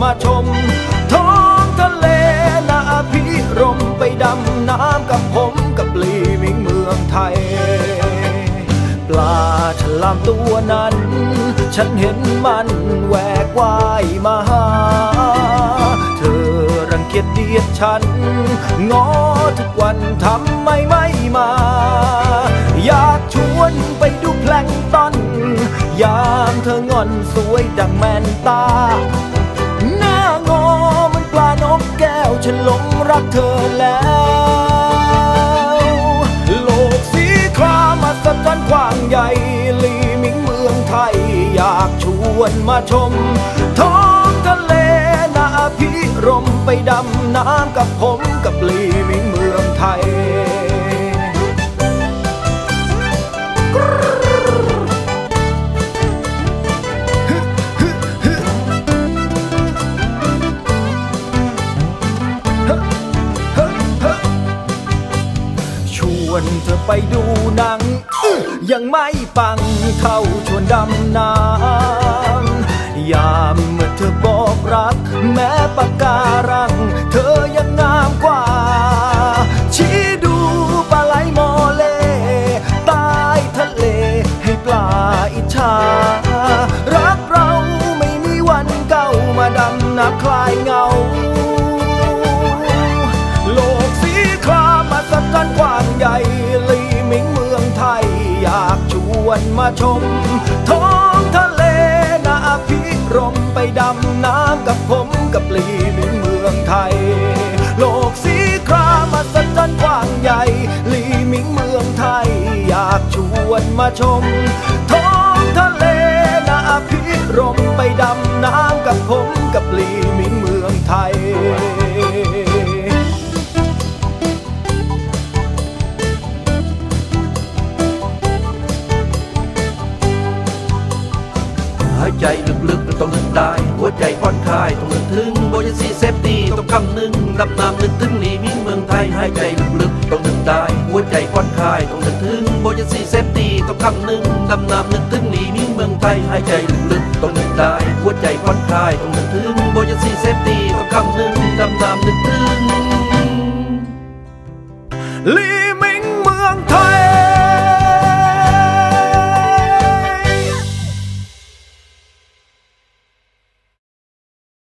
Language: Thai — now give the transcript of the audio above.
มาชม ท้องทะเลนาพิรมไปดำน้ำกับผมกับลีมิงเมืองไทย ปลาฉลามตัวนั้น ฉันเห็นมันแหวกว่ายมาหา เธอรังเกียจเดียดฉันงอทุกวันทำไมไม่มา อยากชวนไปดูแพลงต้นยามเธองอนสวยดังแมนตา ฉันหลงรักเธอแล้ว โลกสีครามมาสัจรรย์กว้างใหญ่ลีมิงเมืองไทย อยากชวนมาชม ท้องทะเลนาพิรมไปดำน้ำกับผมกับลีมิงเมืองไทย วนเธอไปดูหนัง ยังไม่ปังเท่าชวนดำน้ำยามเมื่อเธอบอกรัก แม้ปากการัง เธอยังงามกว่า ชี้ดูปลาไหลมอเลใต้ทะเลให้ปลาอิจฉารักเราไม่มีวันเก่ามาดำน้ำคลายเงา อยากชวนมาชม ท้องทะเลนาพิรมไปดำน้ำกับผมกับลีมิงเมืองไทย โลกสีครามมาสัจจรรย์กว้างใหญ่ ลีมิงเมืองไทย อยากชวนมาชม ท้องทะเลนาพิรมไปดำน้ำกับผมกับลีมิงเมืองไทยายใจลึกๆต้องนึกได้ หัวใจผ่อนคลายต้องนึกถึงโบยซีเซฟตี้ต้องคำนึงดำน้ำนึกถึงลีมิงเมืองไทยหายใจลึกๆต้องนึกได้ หัวใจผ่อนคลายต้องนึกถึงโบยซีเซฟตี้ต้องคำนึงดำน้ำนึกถึงลีมิงเมืองไทยหายใจลึกๆต้องนึกได้ หัวใจผ่อนคลายต้องนึกถึงโบยซีเซฟตี้ต้องคำนึงดำน้ำนึกถึง